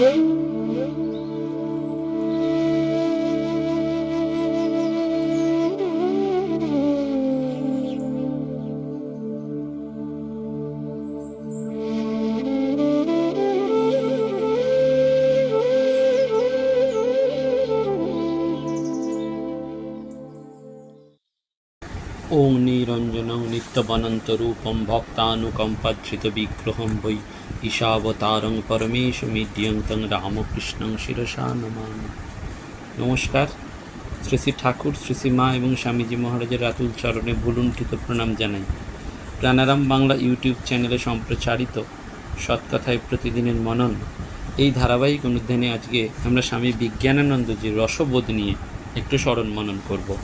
ॐ निरञ्जनं नित्यमनन्तरूपं भक्तानुकम्पधृतविग्रहं वै ঈশাবতারং পরমেশমিদ্যন্तं রামকৃষ্ণং শিরসা নমামি। নমস্কার। শ্রী শ্রী ঠাকুর শ্রী শ্রী মা এবং স্বামীজি মহারাজের রাতুল চরণে ভুলুণ্ঠিত প্রণাম জানাই। প্রাণারাম বাংলা ইউটিউব চ্যানেলে সম্প্রচারিত সৎকথায় প্রতিদিনের মনন। এই ধারাবাহিক অনুধ্যানে আজকে আমরা স্বামী বিজ্ঞানানন্দজির রসবোধ নিয়ে একটু স্মরণ মনন করব।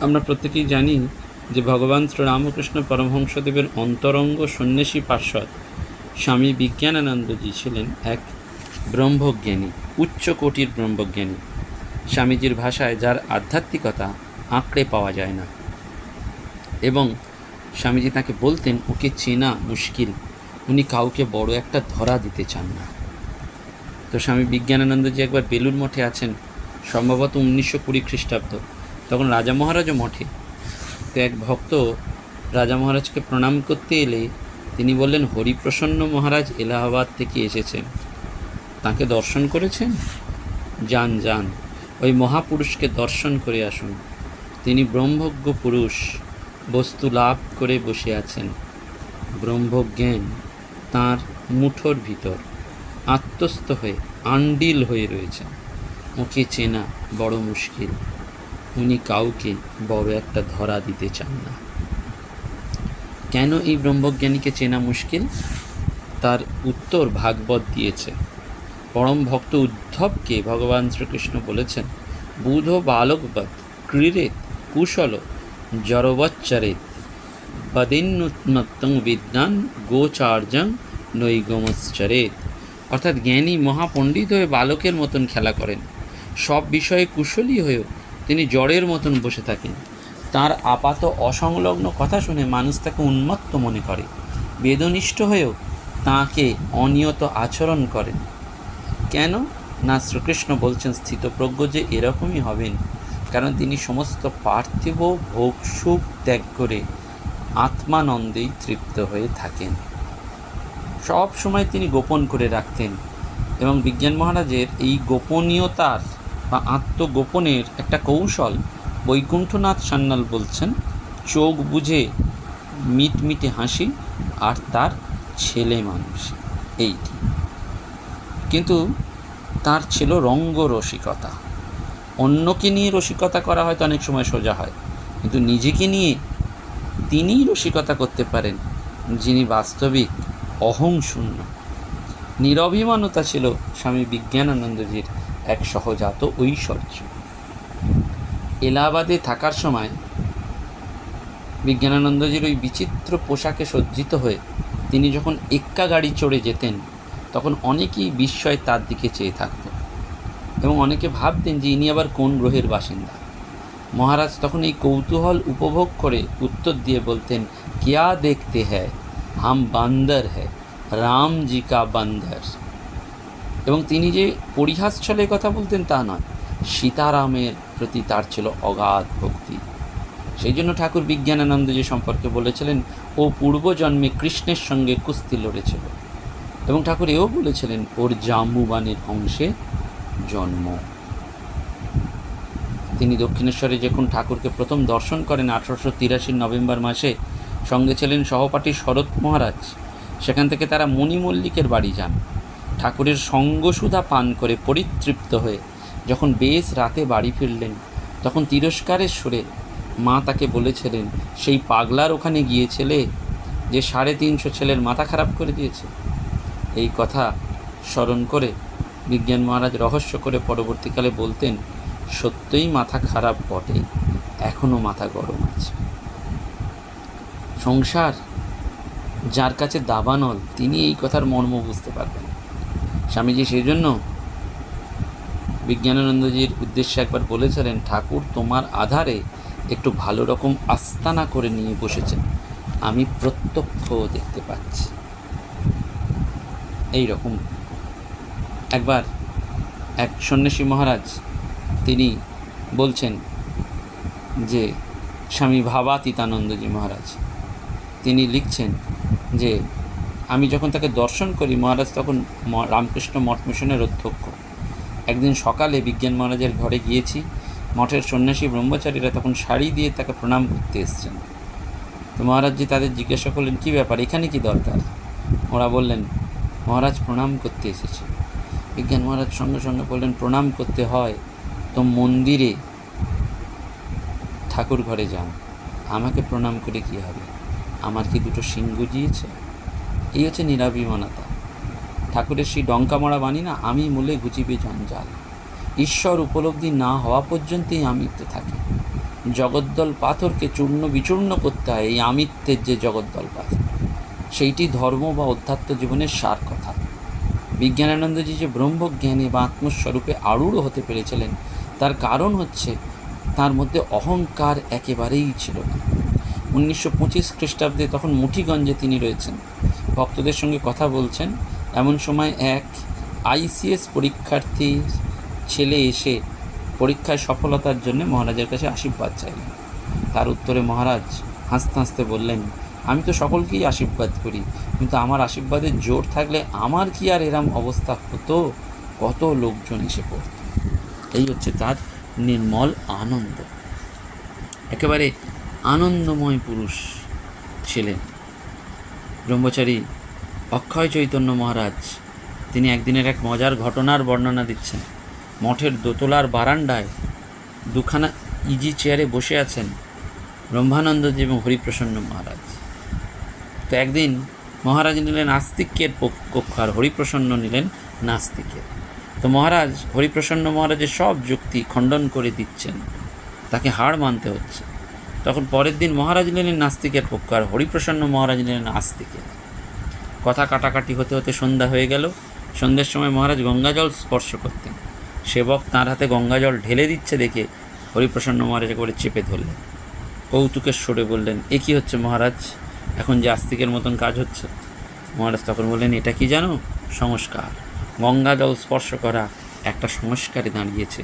আমরা প্রত্যেকেই জানি যে ভগবান শ্রীরামকৃষ্ণ পরমহংসদেবের অন্তরঙ্গ সন্ন্যাসী পার্শ্বদ স্বামী বিজ্ঞানানন্দজি ছিলেন এক ব্রহ্মজ্ঞানী, উচ্চ কোটির ব্রহ্মজ্ঞানী। স্বামীজির ভাষায় যার আধ্যাত্মিকতা আঁকড়ে পাওয়া যায় না। এবং স্বামীজি তাকে বলতেন, ওকে চেনা মুশকিল, উনি কাউকে বড় একটা ধরা দিতে চান না। তো স্বামী বিজ্ঞানানন্দজি একবার বেলুর মঠে আছেন, সম্ভবত উনিশশো কুড়ি খ্রিস্টাব্দ। তখন রাজা মহারাজও মঠে। তো এক ভক্ত রাজা মহারাজকে প্রণাম করতে এলে তিনি বললেন, হরিপ্রসন্ন মহারাজ এলাহাবাদ থেকে এসেছেন। তাকে দর্শন করেছেন? যান যান। ওই মহাপুরুষকে দর্শন করে আসুন। তিনি ব্রহ্মজ্ঞ পুরুষ, বস্তু লাভ করে বসে আছেন। ব্রহ্মজ্ঞান তার মুঠোর ভিতর। আত্মস্থ হয়ে আন্ডিল হয়ে রয়েছেন। ওকে চেনা বড় মুশকিল। উনি কাউকে বড় একটা ধরা দিতে চান না। কেন এই ব্রহ্মজ্ঞানীকে চেনা মুশকিল? তার উত্তর ভাগবত দিয়েছে। পরম ভক্ত উদ্ধবকে ভগবান শ্রীকৃষ্ণ বলেছেন, বুধ বালকবৎ, ক্রীড়েত, কুশল জড়বচ্চরেত বদিন্নুন্মত্তং বিদ্যান গোচার্যং নৈগমশ্চরেত। অর্থাৎ জ্ঞানী মহাপণ্ডিত হয়ে বালকের মতন খেলা করেন। সব বিষয়ে কুশলী হয়েও তিনি জড়ের মতন বসে থাকেন। তার আপাত অসংলগ্ন কথা শুনে মানুষ তাকে উন্মত্ত মনে করে। বেদনিষ্ঠ হয়েও তাকে অনিয়ত আচরণ করেন কেন? না শ্রীকৃষ্ণ বলছেন, স্থিতপ্রজ্ঞ যে এরকমই হবেন। কারণ তিনি সমস্ত পার্থিব, ভোগ, সুখ ত্যাগ করে আত্মানন্দেই তৃপ্ত হয়ে থাকেন। সব সময় তিনি গোপন করে রাখতেন এবং বিজ্ঞান মহারাজের এই গোপনীয়তার বা আত্মগোপনের একটা কৌশল বৈকুণ্ঠনাথ সান্যাল বলছেন, চোখ বুঝে মিটমিটে হাসি আর তার ছেলে মানুষ। এইটি। কিন্তু তার ছিল রঙ্গ রসিকতা। অন্যকে নিয়ে রসিকতা করা হয়তো অনেক সময় সোজা হয়, কিন্তু নিজেকে নিয়ে তিনিই রসিকতা করতে পারেন যিনি বাস্তবিক অহংশূন্য। নিরভিমানতা ছিল স্বামী বিজ্ঞানানন্দজির এক সহজাত ঐশ্বর্য। এলাহাবাদে থাকার সময় বিজ্ঞানানন্দজির ওই বিচিত্র পোশাকে সজ্জিত হয়ে তিনি যখন এক্কা গাড়ি চড়ে যেতেন, তখন অনেকেই বিস্ময় তার দিকে চেয়ে থাকত এবং অনেকে ভাবতেন যে ইনি আবার কোন গ্রহের বাসিন্দা। মহারাজ তখন এই কৌতূহল উপভোগ করে উত্তর দিয়ে বলতেন, কিয়া দেখতে হ্যায়? হাম বান্দর হ্যায়। রামজি কা বান্দর। এবং তিনি যে পরিহাস ছলে কথা বলতেন তা নয়, সীতারামের প্রতি তার ছিল অগাধ ভক্তি। সেই জন্য ঠাকুর বিজ্ঞানানন্দ যে সম্পর্কে বলেছিলেন, ও পূর্বজন্মে কৃষ্ণের সঙ্গে কুস্তি লড়েছিল। এবং ঠাকুর এও বলেছিলেন, ওর জাম্বুবানের অংশে জন্ম। তিনি দক্ষিণেশ্বরে যখন ঠাকুরকে প্রথম দর্শন করেন, আঠারোশো তিরাশির নভেম্বর মাসে সঙ্গে ছিলেন সহপাঠী শরৎ মহারাজ। সেখান থেকে তারা মণিমল্লিকের বাড়ি যান। ঠাকুরের সঙ্গসুধা পান করে পরিতৃপ্ত হয়ে যখন বেশ রাতে বাড়ি ফিরলেন, তখন তিরস্কারের সুরে মা তাকে বলেছিলেন, সেই পাগলার ওখানে গিয়েছিলে যে সাড়ে তিনশো ছেলের মাথা খারাপ করে দিয়েছে? এই কথা স্মরণ করে বিজ্ঞান মহারাজ রহস্য করে পরবর্তীকালে বলতেন, সত্যই মাথা খারাপ বটে এখনও মাথা গরম আছে। সংসার, যার কাছে দাবানল, তিনি এই কথার মর্ম বুঝতে পারবেন স্বামীজি সেই জন্য বিজ্ঞানানন্দজির উদ্দেশ্যে একবার বলেছিলেন, ঠাকুর, তোমার আধারে একটু ভালো রকম আস্তানা করে নিয়ে বসেছেন। আমি প্রত্যক্ষ দেখতে পাচ্ছি। এই রকম একবার এক সন্ন্যাসী মহারাজ, তিনি বলছেন যে, স্বামী ভাবাতীতানন্দজি মহারাজ, তিনি লিখছেন যে আমি যখন তাকে দর্শন করি, মহারাজ তখন রামকৃষ্ণ মঠ মিশনের অধ্যক্ষ। একদিন সকালে বিজ্ঞান মহারাজের ঘরে গিয়েছি, মঠের সন্ন্যাসী ব্রহ্মচারীরা তখন শাড়ি দিয়ে তাকে প্রণাম করতে এসছেন। তো মহারাজজি তাদের জিজ্ঞাসা করলেন, কী ব্যাপার, এখানে কি দরকার? ওরা বললেন, মহারাজ প্রণাম করতে এসেছে। বিজ্ঞান মহারাজ সঙ্গে সঙ্গে বললেন, প্রণাম করতে হয় তো মন্দিরে ঠাকুর ঘরে যান। আমাকে প্রণাম করে কী হবে? আমার কি দুটো সিং গুজিয়েছে এই হচ্ছে নিরাভিমানতা। ঠাকুরের সেই ডঙ্কা মরা বাণী না, আমি মূলে গুজিবে জঞ্জাল। ঈশ্বর উপলব্ধি না হওয়া পর্যন্তই আমিত্বে থাকে। জগদ্দল পাথরকে চূর্ণ বিচূর্ণ করতে হয় এই আমিত্বের যে জগদ্দল পাথর। সেইটি ধর্ম বা অধ্যাত্ম জীবনের সার কথা। বিজ্ঞানানন্দজি যে ব্রহ্মজ্ঞানে বা আত্মস্বরূপে আরূঢ় হতে পেরেছিলেন, তার কারণ হচ্ছে তার মধ্যে অহংকার একেবারেই ছিল না। উনিশশো পঁচিশ খ্রিস্টাব্দে তখন মুঠিগঞ্জে তিনি রয়েছেন। ভক্তদের সঙ্গে কথা বলছেন। এমন সময় এক আইসিএস পরীক্ষার্থী ছেলে এসে পরীক্ষায় সফলতার জন্য মহারাজের কাছে আশীর্বাদ চাইলেন। তার উত্তরে মহারাজ হাসতে হাসতে বললেন, আমি তো সকলকেই আশীর্বাদ করি, কিন্তু আমার আশীর্বাদের জোর থাকলে আমার কি আর এরম অবস্থা হতো? কত লোকজন এসে পড়ত। এই হচ্ছে তার নির্মল আনন্দ। একেবারে আনন্দময় পুরুষ ছিলেন। ব্রহ্মচারী অক্ষয় চৈতন্য মহারাজ, তিনি একদিনের এক মজার ঘটনার বর্ণনা দিচ্ছেন। মঠের দোতলার বারান্দায় দুখানা ইজি চেয়ারে বসে আছেন ব্রহ্মানন্দজি এবং হরিপ্রসন্ন মহারাজ। তো একদিন মহারাজ নিলেন আস্তিক্যের কক্ষ, আর হরিপ্রসন্ন নিলেন নাস্তিকের। তো মহারাজ, হরিপ্রসন্ন মহারাজের সব যুক্তি খণ্ডন করে দিচ্ছেন। তাকে হার মানতে হচ্ছে। তখন পরের দিন মহারাজ নিলেন নাস্তিকের পক্ষ, আর হরিপ্রসন্ন মহারাজ নিলেন আস্তিকের। কথা কাটাকাটি হতে হতে সন্ধ্যা হয়ে গেল। সন্ধ্যের সময় মহারাজ গঙ্গাজল স্পর্শ করতেন। সেবক তাঁর হাতে গঙ্গাজল ঢেলে দিচ্ছে দেখে হরিপ্রসন্ন মহারাজ করে চেপে ধরলেন। কৌতুকের সরে বললেন, এ কী হচ্ছে মহারাজ? এখন যে আস্তিকের মতন কাজ হচ্ছে? মহারাজ তখন বললেন, এটা কি জানো? সংস্কার। গঙ্গা জল স্পর্শ করা একটা সংস্কারে দাঁড়িয়েছে।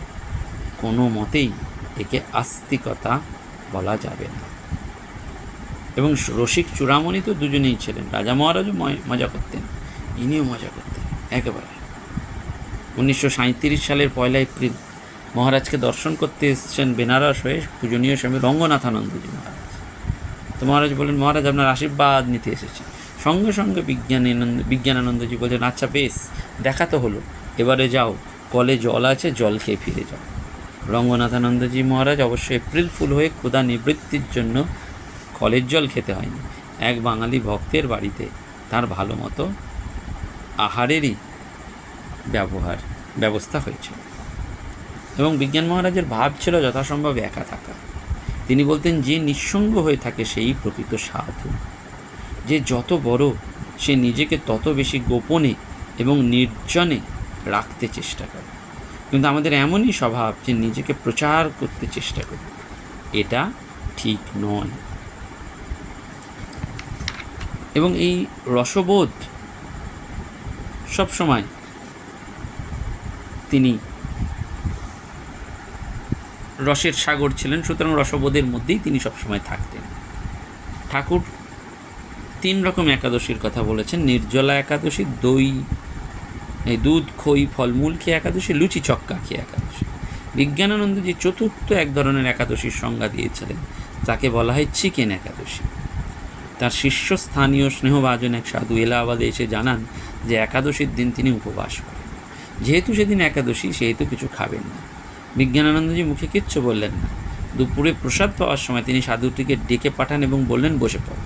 কোনো মতেই একে আস্তিকতা বলা যাবে না। এবং রসিক চূড়ামণি তো দুজনেই ছিলেন। রাজা মহারাজও মজা করতেন। ইনিও মজা করতেন। একেবারে। উনিশশো সাঁইত্রিশ সালের পয়লা এপ্রিল মহারাজকে দর্শন করতে এসেছেন বেনারস হয়ে পূজনীয় স্বামী রঙ্গনাথানন্দজি মহারাজ। তো মহারাজ বললেন, মহারাজ, আপনার আশীর্বাদ নিতে এসেছি। সঙ্গে সঙ্গে বিজ্ঞানানন্দ, বিজ্ঞানানন্দজি বলছেন আচ্ছা বেশ, দেখা তো হলো। এবারে যাও, কলে জল আছে, জল খেয়ে ফিরে যাও। রঙ্গনাথানন্দজি মহারাজ অবশ্য এপ্রিল ফুল হয়ে ক্ষুধা নিবৃত্তির জন্য কলের জল খেতে হয়নি। এক বাঙালি ভক্তের বাড়িতে তার ভালো মতো আহারেরই ব্যবহার, ব্যবস্থা হয়েছিল এবং বিজ্ঞান মহারাজের ভাব ছিল যথাসম্ভব একা থাকা। তিনি বলতেন, যে নিঃসঙ্গ হয়ে থাকে সেই প্রকৃত সাধু। যে যত বড়, সে নিজেকে তত বেশি গোপনে এবং নির্জনে রাখতে চেষ্টা করে। কিন্তু আমাদের এমনই স্বভাব যে নিজেকে প্রচার করতে চেষ্টা করি। এটা ঠিক নয়। এবং এই রসবোধ সবসময় তিনি রসের সাগর ছিলেন, সুতরাং রসবোধের মধ্যেই তিনি সবসময় থাকতেন। ঠাকুর তিন রকম একাদশীর কথা বলেছেন, নির্জলা একাদশী, দই এই দুধ, খই, ফলমূল খেয়ে একাদশী, লুচি চক্কা খেয়ে একাদশী। বিজ্ঞানানন্দ যে চতুর্থ এক ধরনের একাদশীর সংজ্ঞা দিয়েছিলেন, তাকে বলা হয় চিকেন একাদশী। তার শীর্ষস্থানীয় স্নেহভাজন এক সাধু এলাহাবাদে এসে জানান যে একাদশীর দিন তিনি উপবাস করেন। যেহেতু সেদিন একাদশী সেহেতু কিছু খাবেন না। বিজ্ঞানানন্দজি মুখে কিচ্ছু বললেন না। দুপুরে প্রসাদ পাওয়ার সময় তিনি সাধুটিকে ডেকে পাঠান এবং বললেন, বসে পড়।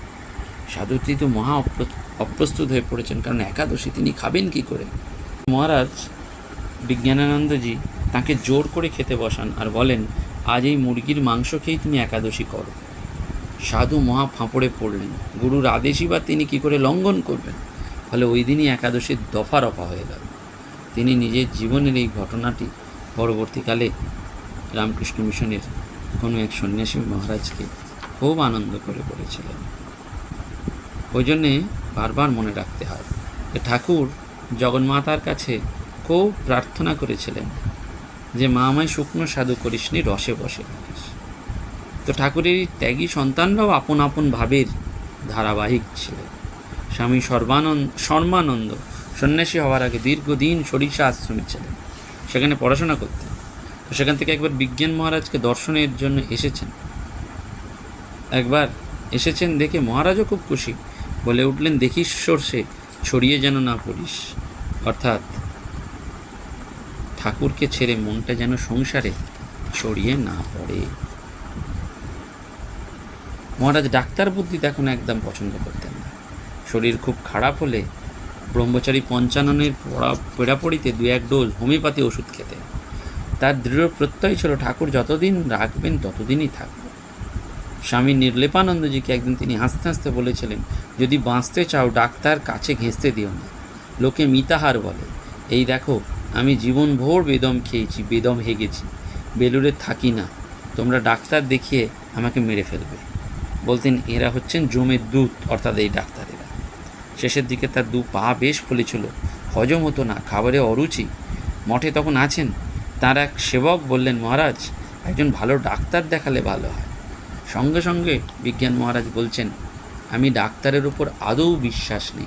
সাধুটি তো মহা অপ্র- অপ্রস্তুত হয়ে পড়েছেন, কারণ একাদশী তিনি খাবেন কি করে? মহারাজ বিজ্ঞানানন্দজি তাকে জোর করে খেতে বসান আর বলেন, আজ এই মুরগির মাংস খেয়েই তুমি একাদশী করো। সাধু মহা ফাঁপড়ে পড়লেন। গুরুর আদেশই বা তিনি কি করে লঙ্ঘন করবেন? ফলে ওই দিনই একাদশীর দফা রফা হয়ে গেল। তিনি নিজের জীবনের এই ঘটনাটি পরবর্তীকালে রামকৃষ্ণ মিশনের কোনো এক সন্ন্যাসী মহারাজকে খুব আনন্দ করে বলেছিলেন। ওই জন্যে বারবার মনে রাখতে হয় ঠাকুর জগন্মাতার কাছে খুব প্রার্থনা করেছিলেন যে, মা আমায় শুকনো সাধু করিসনি, রসে বসে তো ঠাকুরের ত্যাগী সন্তানরাও আপন আপন ভাবের ধারাবাহিক ছিলেন। স্বামী সর্বানন্দ, শর্মানন্দ সন্ন্যাসী হওয়ার আগে দীর্ঘদিন সরিষা আশ্রমে ছিলেন, সেখানে পড়াশোনা করতেন। তো সেখান থেকে একবার বিজ্ঞান মহারাজকে দর্শনের জন্য এসেছেন। একবার এসেছেন দেখে মহারাজও খুব খুশি, বলে উঠলেন, দেখিস সর্ষে ছড়িয়ে যেন না পড়িস। অর্থাৎ ঠাকুরকে ছেড়ে মনটা যেন সংসারে ছড়িয়ে না পড়ে। মহারাজ ডাক্তার বুদ্ধি তখন একদম পছন্দ করতেন না। শরীর খুব খারাপ হলে ব্রহ্মচারী পঞ্চাননের পড়া পেড়াপড়িতে দু এক ডোজ হোমিওপ্যাথি ওষুধ খেতেন। তার দৃঢ় প্রত্যয় ছিল ঠাকুর যতদিন রাখবেন ততদিনই থাকবে স্বামী নির্লেপানন্দজিকে একদিন তিনি হাসতে হাসতে বলেছিলেন, যদি বাঁচতে চাও, ডাক্তার কাছে ঘেঁচতে দিও না। লোকে মিতাহার বলে, এই দেখো, আমি জীবন ভোর বেদম খেয়েছি, বেদম হেগেছি, বেলুড়ে থাকি না। তোমরা ডাক্তার দেখিয়ে আমাকে মেরে ফেলবে। বলতেন, এরা হচ্ছেন জমের দূত, অর্থাৎ এই ডাক্তারেরা। শেষের দিকে তার দু পা বেশ ফলেছিল, হজম হতো না, খাবারে অরুচি। মঠে তখন আছেন, তার এক সেবক বললেন, মহারাজ, একজন ভালো ডাক্তার দেখালে ভালো হয়। সঙ্গে সঙ্গে বিজ্ঞান মহারাজ বলছেন, আমি ডাক্তারের উপর আদৌ বিশ্বাস নেই।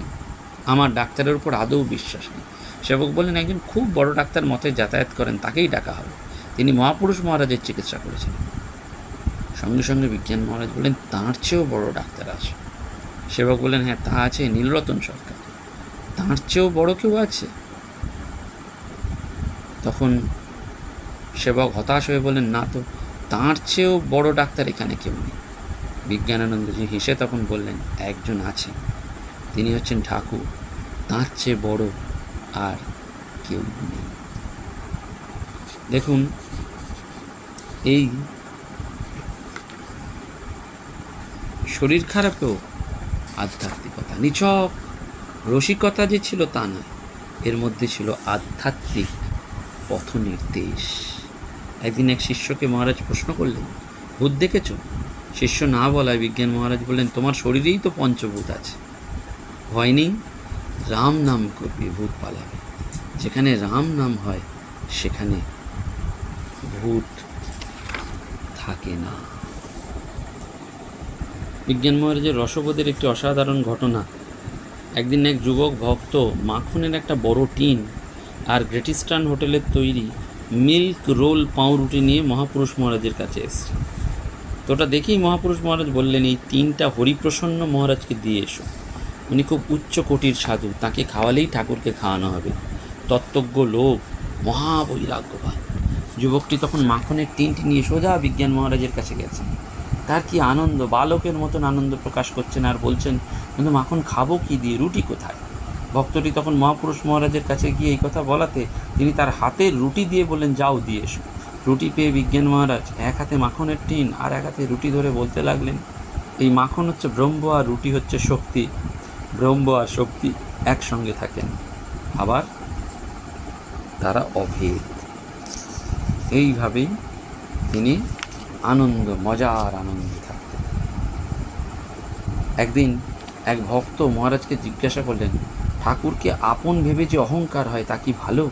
আমার ডাক্তারের উপর আদৌ বিশ্বাস নেই। সেবক বললেন একজন খুব বড় ডাক্তার মতে যাতায়াত করেন, তাকেই ডাকা হবে। তিনি মহাপুরুষ মহারাজের চিকিৎসা করেছেন। সঙ্গে সঙ্গে বিজ্ঞান মহারাজ বললেন তাঁর চেয়েও বড় ডাক্তার আছে। সেবক বললেন হ্যাঁ তা আছে নীলরতন সরকার। তাঁর চেয়েও বড় কেউ আছে? তখন সেবক হতাশ হয়ে বলেন, না তো তাঁর চেয়েও বড় ডাক্তার এখানে কেউ নেই। বিজ্ঞানানন্দজি হেসে তখন বললেন, একজন আছেন তিনি হচ্ছেন ঠাকুর। তাঁর চেয়ে বড় আর কেউ নেই। দেখুন, এই শরীর খারাপেও আধ্যাত্মিকতা। নিছক রসিকতা যে ছিল তা নয়, এর মধ্যে ছিল আধ্যাত্মিক পথ নির্দেশ একদিন এক শিষ্যকে মহারাজ প্রশ্ন করলেন, ভূত দেখেছ? শিষ্য, না বলায় বিজ্ঞান মহারাজ বললেন, তোমার শরীরেই তো পঞ্চভূত আছে। ভয় নেই? রাম নাম করবে ভূত পালাবে। যেখানে রাম নাম হয়, সেখানে ভূত থাকে না। বিজ্ঞান মহারাজের রসবোধের একটি অসাধারণ ঘটনা। একদিন এক যুবক ভক্ত মাখনের একটা বড় টিন আর গ্রেটিস্টান হোটেলের তৈরি মিল্ক রোল পাউরুটি নিয়ে মহাপুরুষ মহারাজের কাছে এসছে। তো ওটা দেখেই মহাপুরুষ মহারাজ বললেন, এই তিনটা হরিপ্রসন্ন মহারাজকে দিয়ে এসো। উনি খুব উচ্চ কোটির সাধু, তাকে খাওয়ালেই ঠাকুরকে খাওয়ানো হবে। তত্ত্বজ্ঞ লোক, মহাবৈরাগ্যবান। যুবকটি তখন মাখনের টিনটি নিয়ে সোজা বিজ্ঞান মহারাজের কাছে গেছেন তার কি আনন্দ? বালকের মতন আনন্দ প্রকাশ করছেন আর বলছেন, কিন্তু মাখন খাব কি দিয়ে? রুটি কোথায়? ভক্তটি তখন মহাপুরুষ মহারাজের কাছে গিয়ে এই কথা বলাতে তিনি তার হাতের রুটি দিয়ে বললেন, যাও, দিয়ে এসো। রুটি পেয়ে বিজ্ঞান মহারাজ এক হাতে মাখনের টিন আর এক হাতে রুটি ধরে বলতে লাগলেন, এই মাখন হচ্ছে ব্রহ্ম আর রুটি হচ্ছে শক্তি। ব্রহ্ম আর শক্তি একসঙ্গে থাকেন। আবার তারা অভেদ। এইভাবেই তিনি আনন্দ, মজার আনন্দে থাকতেন। একদিন এক ভক্ত মহারাজকে জিজ্ঞাসা করলেন ঠাকুরকে আপন ভেবে যে অহংকার হয় তা কি ভালো?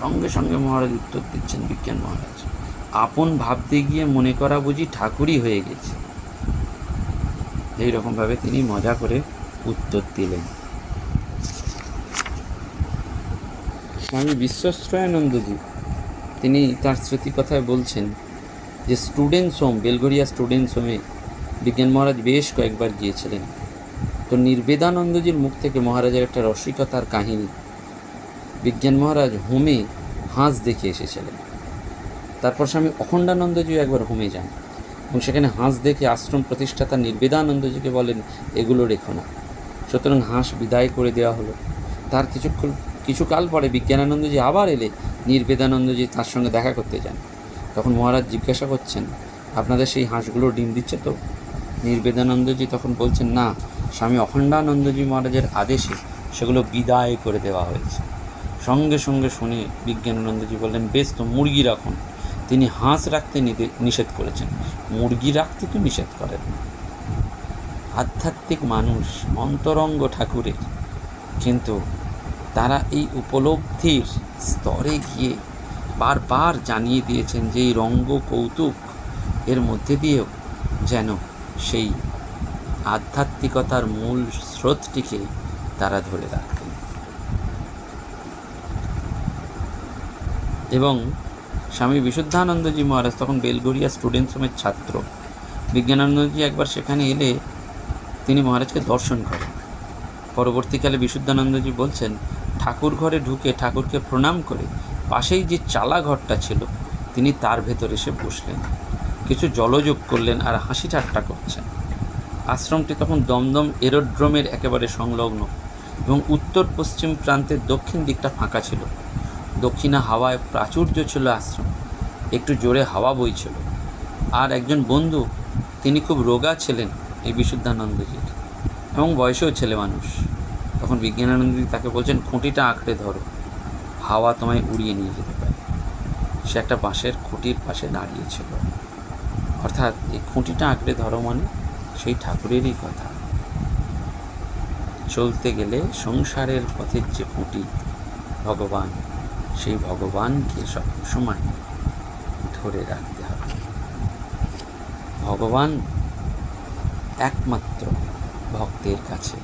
সঙ্গে সঙ্গে মহারাজ উত্তর দিচ্ছেন বিজ্ঞান মহারাজ, আপন ভাবতে গিয়ে মনে করা বুঝি ঠাকুরই হয়ে গেছে। এই রকমভাবে তিনি মজা করে উত্তর দিলেন। স্বামী বিশ্বশ্রয়ানন্দজি তিনি তার স্মৃতিকথায় বলছেন যে, স্টুডেন্টস হোম বেলগড়িয়া স্টুডেন্টস হোমে বিজ্ঞান মহারাজ বেশ কয়েকবার গিয়েছিলেন। তো নির্বেদানন্দজির মুখ থেকে মহারাজের একটা রসিকতার কাহিনী। বিজ্ঞান মহারাজ হোমে হাঁস দেখে এসেছিলেন। তারপর স্বামী অখণ্ডানন্দজিও একবার হোমে যান এবং সেখানে হাঁস দেখে আশ্রম প্রতিষ্ঠাতা নির্বেদানন্দজিকে বলেন, এগুলো রেখো না। সুতরাং হাঁস বিদায় করে দেওয়া হলো। তার কিছুক্ষণ, কিছুকাল পরে বিজ্ঞানানন্দজি আবার এলে নির্বেদানন্দজি তার সঙ্গে দেখা করতে যান। তখন মহারাজ জিজ্ঞাসা করছেন, আপনাদের সেই হাঁসগুলো ডিম দিচ্ছে তো? নির্বেদানন্দজি তখন বলছেন, না স্বামী অখণ্ডানন্দজি মহারাজের আদেশে সেগুলো বিদায় করে দেওয়া হয়েছে। সঙ্গে সঙ্গে শুনে বিজ্ঞানানন্দজি বললেন, বেশ তো মুরগি রাখুন। তিনি হাঁস রাখতে নিষেধ করেছেন। মুরগি রাখতে তো নিষেধ করেন। আধ্যাত্মিক মানুষ, অন্তরঙ্গ ঠাকুরের, কিন্তু তারা এই উপলব্ধির স্তরে গিয়ে বারবার জানিয়ে দিয়েছেন যে এই রঙ্গ কৌতুক এর মধ্যে দিয়েও যেন সেই আধ্যাত্মিকতার মূল স্রোতটিকে তারা ধরে রাখতেন এবং স্বামী বিশুদ্ধানন্দজি মহারাজ তখন বেলগড়িয়া স্টুডেন্টস হোমের ছাত্র। বিজ্ঞানানন্দজি একবার সেখানে এলে তিনি মহারাজকে দর্শন করেন। পরবর্তীকালে বিশুদ্ধানন্দজি বলছেন, ঠাকুর ঘরে ঢুকে ঠাকুরকে প্রণাম করে পাশেই যে চালা ঘরটা ছিল, তিনি তার ভেতর এসে বসলেন। কিছু জলযোগ করলেন আর হাসি ঠাট্টা করছেন। আশ্রমটি তখন দমদম এরোড্রোমের একেবারে সংলগ্ন এবং উত্তর পশ্চিম প্রান্তের দক্ষিণ দিকটা ফাঁকা ছিল। দক্ষিণা হাওয়ায় প্রাচুর্য ছিল আশ্রম। একটু জোরে হাওয়া বইছিল। আর একজন বন্ধু, তিনি খুব রোগা ছিলেন এই বিশুদ্ধানন্দজির এবং বয়সেও ছেলে মানুষ। তখন বিজ্ঞানানন্দজি তাকে বলছেন, খুঁটিটা আঁকড়ে ধরো। হাওয়া তোমায় উড়িয়ে নিয়ে যেতে পারে। সে একটা বাঁশের খুঁটির পাশে দাঁড়িয়েছিল অর্থাৎ এই খুঁটিটা আঁকড়ে ধরো মানে সেই ঠাকুরেরই কথা। চলতে গেলে সংসারের পথের যে খুঁটি, ভগবান, সেই ভগবানকে সব সময় ধরে রাখতে হবে। ভগবান একমাত্র ভক্তের কাছে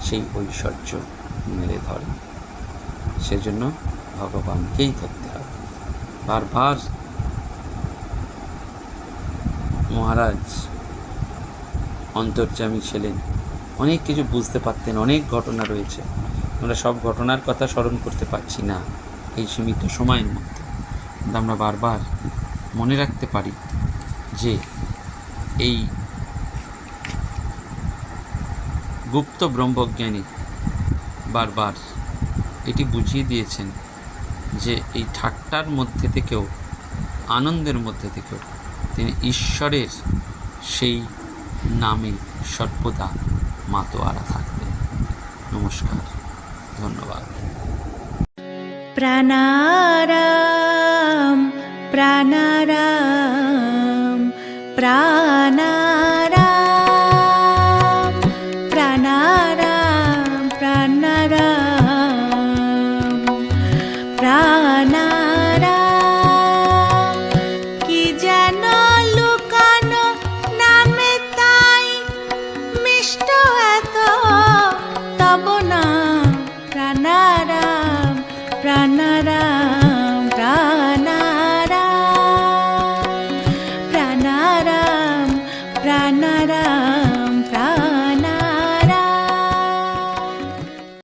সেই ঐশ্বর্য মেলে ধরে। সেজন্য ভগবানকেই ধরতে হবে। বারবার মহারাজ অন্তর্যামী ছিলেন। অনেক কিছু বুঝতে পারতেন, অনেক ঘটনা রয়েছে। আমরা সব ঘটনার কথা স্মরণ করতে পারছি না এই সীমিত সময়ের মধ্যে। কিন্তু আমরা বারবার মনে রাখতে পারি যে এই গুপ্ত ব্রহ্মজ্ঞানী বারবার এটি বুঝিয়ে দিয়েছেন যে এই ঠাট্টার মধ্যে থেকেও, আনন্দের মধ্যে থেকেও তিনি ঈশ্বরের সেই নামে সর্বদা মাতোয়ারা থাকবে। নমস্কার ধন্যবাদ। প্রাণারাম প্রাণারাম প্রাণারাম।